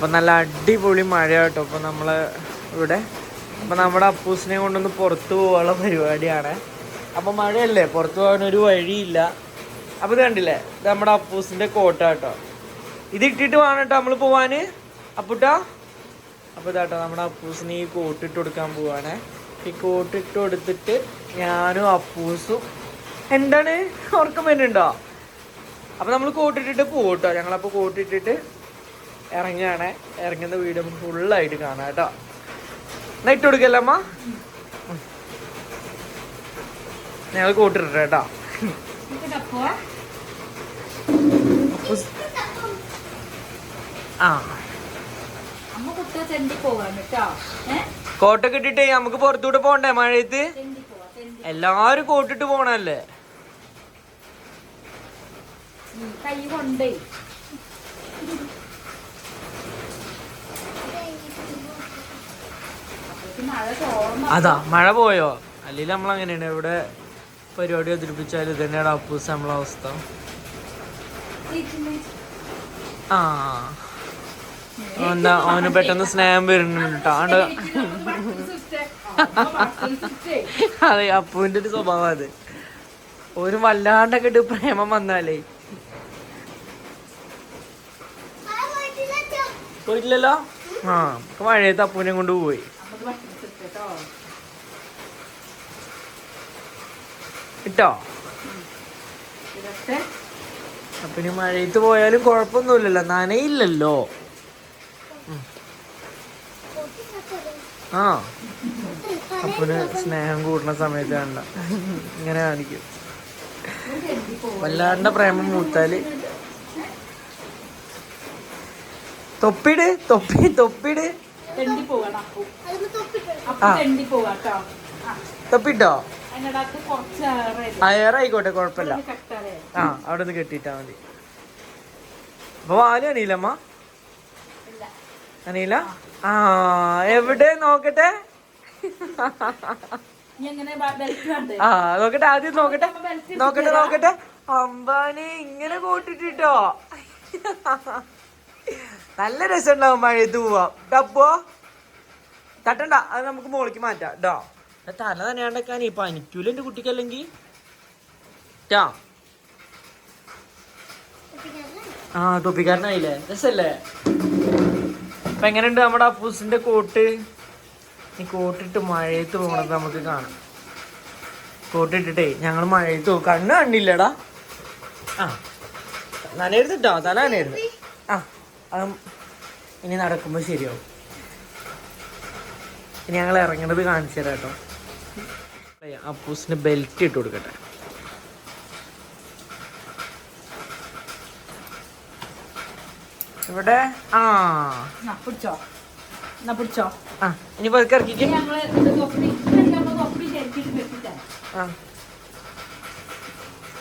അപ്പം നല്ല അടിപൊളി മഴ കേട്ടോ അപ്പം നമ്മൾ ഇവിടെ അപ്പം നമ്മുടെ അപ്പൂസിനെ കൊണ്ടൊന്ന് പുറത്തു പോകാനുള്ള പരിപാടിയാണ്. അപ്പം മഴയല്ലേ പുറത്തു പോകാൻ ഒരു വഴിയില്ല. അപ്പോൾ ഇത് കണ്ടില്ലേ ഇത് നമ്മുടെ അപ്പൂസിന്റെ കോട്ട കേട്ടോ. ഇത് ഇട്ടിട്ട് വേണം കേട്ടോ നമ്മൾ പോവാന്. അപ്പുട്ടാ അപ്പോൾ ഇതാട്ടോ നമ്മുടെ അപ്പൂസിന് ഈ കോട്ടിട്ട് കൊടുക്കാൻ പോവാണ്. ഈ കോട്ട് ഇട്ട് കൊടുത്തിട്ട് ഞാനും അപ്പൂസും എന്താണ്? ഉറക്കം വരുന്നുണ്ടോ? അപ്പോൾ നമ്മൾ കോട്ടിട്ടിട്ട് പോകട്ടോ ഞങ്ങളപ്പോൾ കോട്ടിട്ടിട്ട് ഇറങ്ങുകയാണ്. ഇറങ്ങുന്ന വീട് നമുക്ക് ഫുള്ളായിട്ട് കാണാം കേട്ടോ. എന്നാ കൊടുക്കല്ലേ അമ്മ? ഞങ്ങൾ കോട്ടിട്ടെ കേട്ടോ. ആ. കോട്ടൊക്കെ ഇട്ടിട്ടേ നമുക്ക് പുറത്തൂടെ പോണ്ടേ മഴയത്ത് എല്ലാരും കോട്ടിട്ട് പോണല്ലേ? കൈ കൊണ്ടേ. അതാ മഴ പോയോ? അല്ലെങ്കിൽ നമ്മൾ അങ്ങനെയാണ് ഇവിടെ പരിപാടി അവതരിപ്പിച്ചാൽ തന്നെയാണ് അപ്പൂസ് നമ്മളെ അവസ്ഥ. ആ. എന്താ അവന് പെട്ടെന്ന് സ്നേഹം വരുന്നുണ്ട്. അതെ അപ്പുവിന്റെ ഒരു സ്വഭാവം അത്. ഒരു വല്ലാണ്ടൊക്കെ ഇട്ട് പ്രേമം വന്നാലേ. പോയിട്ടില്ലല്ലോ? ആ മഴയത്ത് അപ്പൂനെ കൊണ്ട് പോയി. ഇട്ടോ? അപ്പൊ ഇനി മഴയത്ത് പോയാലും കുഴപ്പമൊന്നുമില്ലല്ലോ. നനയില്ലല്ലോ. ആ. അപ്പന് സ്നേഹം കൂടുന്ന സമയത്ത് കണ്ട. ഇങ്ങനെ കാണിക്കും. വല്ലാണ്ട പ്രേമം മൂത്താൽ. തൊപ്പിട് തൊപ്പി തൊപ്പിട്. തൊപ്പിട്ടോ? അയറായിക്കോട്ടെ കുഴപ്പമില്ല. ആ അവിടെ നിന്ന് കെട്ടിയിട്ടാ മതി. അപ്പൊ വാൽ അണിയില്ലമ്മ അണിയില്ല ആ എവിടെ നോക്കട്ടെ? ആ നോക്കട്ടെ ആദ്യം നോക്കട്ടെ. നോക്കട്ടെ നോക്കട്ടെ. അമ്പാനെ ഇങ്ങനെ കൂട്ടിട്ടോ നല്ല രസമുണ്ടാവും മഴയത്ത് പോവാം ഡപ്പോ തട്ടണ്ട അത് നമുക്ക് മോളിക്ക് മാറ്റാം. ഡോ തല തന്നെയാണ്ടൊക്കെ ഈ പനിക്കൂല എന്റെ കുട്ടിക്കല്ലെങ്കിൽ ടാ. ആ തൊപ്പിക്കാരനായില്ലേ? രസല്ലേ? അപ്പൊ എങ്ങനെയുണ്ട് നമ്മുടെ അപ്പൂസിന്റെ കോട്ട്? ഈ കോട്ടിട്ട് മഴയത്ത് പോകണത് നമുക്ക് കാണാം. കോട്ടിട്ടിട്ടേ ഞങ്ങൾ മഴയത്ത് പോകും കണ്ണ് കണ്ടില്ലടാ. ആ നനയരുതിട്ടോ തല നനയരുത്. ആ അത് ഇനി നടക്കുമ്പോൾ ശരിയാവും. ഇനി ഞങ്ങൾ ഇറങ്ങണത് കാണിച്ചു തരാം കേട്ടോ. അപ്പൂസിന് ബെൽറ്റ് ഇട്ട് കൊടുക്കട്ടെ. ഇവിടെ ആ. പിടിച്ചോ. എന്നാ പിടിച്ചോ. ആ ഇനി പതുക്കെ ഇറക്കിക്ക്. ആ.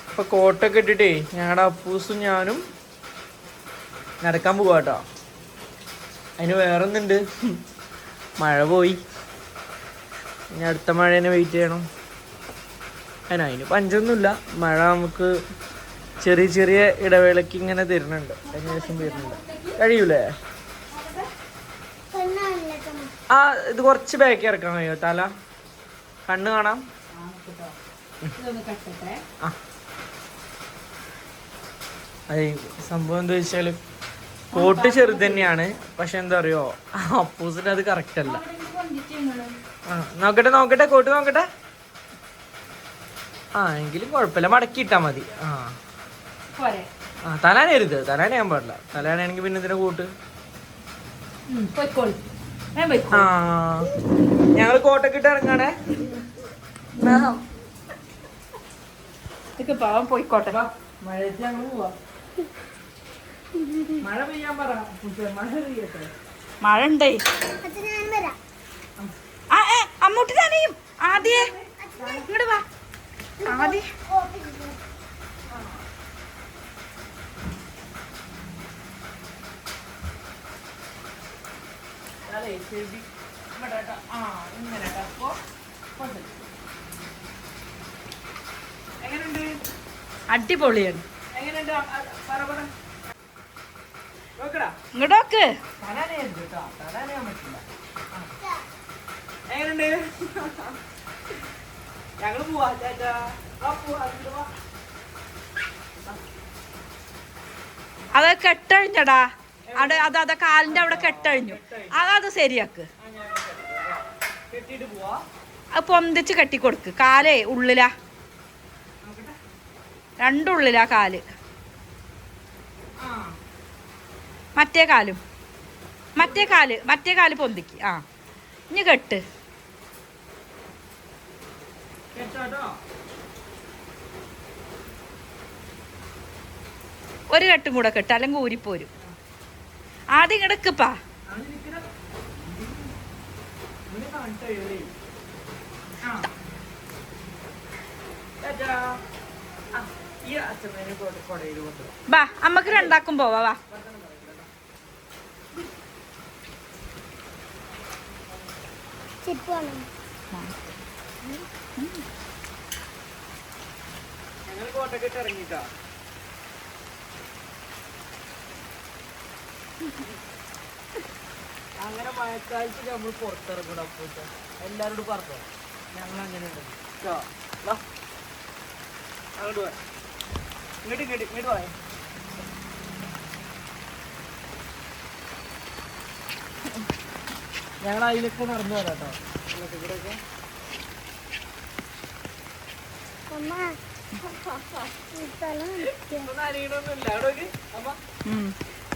അപ്പൊ കോട്ടൊക്കെ ഇട്ടിട്ടേ ഞങ്ങളുടെ അപ്പൂസും ഞാനും നടക്കാൻ പോവാട്ടോ. അതിന് അതിന് വേറൊന്നുണ്ട്. മഴ പോയി. ഇനി അടുത്ത മഴേനെ വെയിറ്റ് ചെയ്യണം. അതിന് അതിന് പഞ്ചൊന്നുമില്ല. മഴ നമുക്ക് ചെറിയ ചെറിയ ഇടവേളയ്ക്ക് ഇങ്ങനെ തരുന്നുണ്ട്. അതിന് ശേഷം വരുന്നുണ്ട് കഴിയൂലേ? ആ ഇത് കുറച്ച് ബാക്കി ഇറക്കാൻ കഴിയോ? തല? കണ്ണ് കാണാം. ആ. അതെ സംഭവം എന്താ വെച്ചാൽ കോട്ട് ചെറുത് തന്നെയാണ്. പക്ഷെ എന്താ അറിയോ? അപ്പൂസിന് അത് കറക്റ്റ് അല്ല. നോക്കട്ടെ നോക്കട്ടെ കോട്ട് നോക്കട്ടെ. ആ എങ്കിലും കുഴപ്പമില്ല. മടക്കി ഇട്ടാ മതി. ആ. പോരെ. ആ തലാനരുത് തലാന ഞാൻ പാടില്ല. തലാനാണെങ്കിൽ പിന്നെ ഇതിന്റെ കൂട്ട്? ആ. ഞങ്ങൾ ഞങ്ങൾ കോട്ടൊക്കെ ഇട്ട് ഇറങ്ങാണേ. പാവം പോയിക്കോട്ടെ. മഴയത്ത് ഞങ്ങൾ പോവാ. മഴ പെയ്യാൻ പറ മഴ പെയ്യട്ടെ. മഴ ഉണ്ടേ. അമ്മൂട്ടി തന്നെയും. ആദ്യേ. ഇങ്ങോട്ട് വാ. ആദ്യ. അടിപൊളിയാണ്. ഇങ്ങോട്ടോക്ക് കേട്ടോ. തലനയാൻ പറ്റില്ല. എങ്ങനുണ്ട് ഞങ്ങൾ പോവാ ചേച്ചാ. അത് കെട്ടഴിഞ്ഞടാ. അവിടെ അത് അത് കാലിന്റെ അവിടെ കെട്ടഴിഞ്ഞു. അതത് ശരിയാക്ക്. അത് പൊന്തിച്ച് കെട്ടിക്കൊടുക്ക്. കാലേ ഉള്ളിലാ. രണ്ടുള്ളിലാ കാൽ. മറ്റേ കാലും. മറ്റേ കാൽ മറ്റേ കാൽ പൊന്തിക്ക്. ആ. ഇനി കെട്ട്. ഒരു കെട്ടും കൂടെ കെട്ട് അല്ലെങ്കിൽ ഊരിപ്പോരും. ആദ്യം കിടക്കപ്പാ ബാ അമ്മയ്ക്ക് രണ്ടാക്കും പോവാ വാ. ഞങ്ങൾ കോട്ടക്കെട്ട് ഇറങ്ങിട്ടാ അങ്ങനെ മഴക്കാലത്ത് നമ്മൾ പുറത്തിറങ്ങണം അപ്പൂച്ച എല്ലാരോടും പറഞ്ഞോ. ഞങ്ങൾ അങ്ങനെ ഉണ്ട്. അങ്ങോട്ട് പോയ ഇങ്ങോട്ട് ഇങ്ങോട്ട് ഇങ്ങോട്ട് വാ. ഞങ്ങൾ അതിലൊക്കെ നടന്നു വരാട്ടോ കേട്ടോ ഇവിടെയൊക്കെ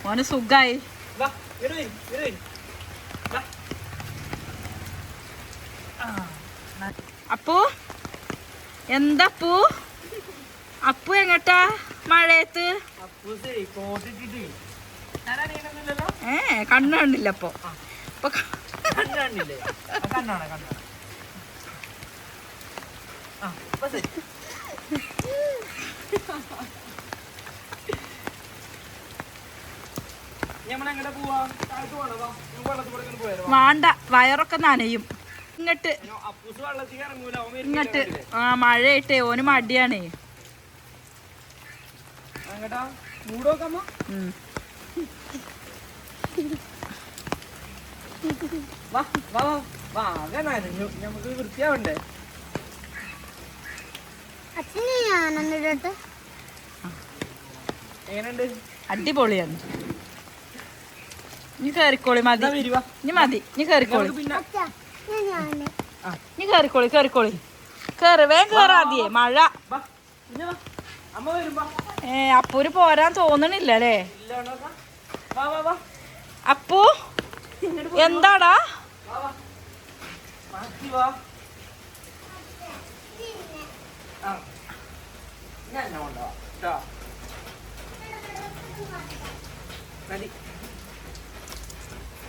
ഓന് സുഖായി. വാ എന്താ അപ്പു എന്താപ്പു അപ്പു? എങ്ങട്ടാ മഴയത്ത്? ഏ കണ്ണു കണ്ടില്ല അപ്പൊ. കണ്ണു ക- കണ്ണാണില്ലേ കണ്ണാണ് കണ്ണാണ്. ആ ഇപ്പൊ ശരി ഞമ്മളെങ്ങടെ പോവാ താഴത്ത് പോണോ വാ നമുക്ക് വെള്ളത്തിൽ കൂടെ ഇങ്ങനെ പോയാലോ വാണ്ട വയറൊക്കെ നനയും. ഇങ്ങട്ട്. ഇങ്ങട്ട്. ആ മഴയിട്ടേ ഓന് മടിയാണേ. വാ വാ വാ. അങ്ങനെ നമുക്ക് വൃത്തിയാവണ്ടേ? എങ്ങനെയുണ്ട്? അടിപൊളിയാണ്. ഇനി കയറിക്കോളി മതി. ഇനി മതി. ഇനി കയറിക്കോളി ഇനി കേറിക്കോളി കേറിക്കോളി. കേറ് വേഗം കയറാതിയേ മഴ. വാ പിന്നെ വാ. അമ്മ വരുമ്പോ. ഏ അപ്പൂര് പോരാൻ തോന്നണില്ല അല്ലേ? ഇല്ല വാ വാ വാ. അപ്പു എന്താടാ? ആ. ഞാൻ കൊണ്ടുപോവാം കേട്ടോ. മതി.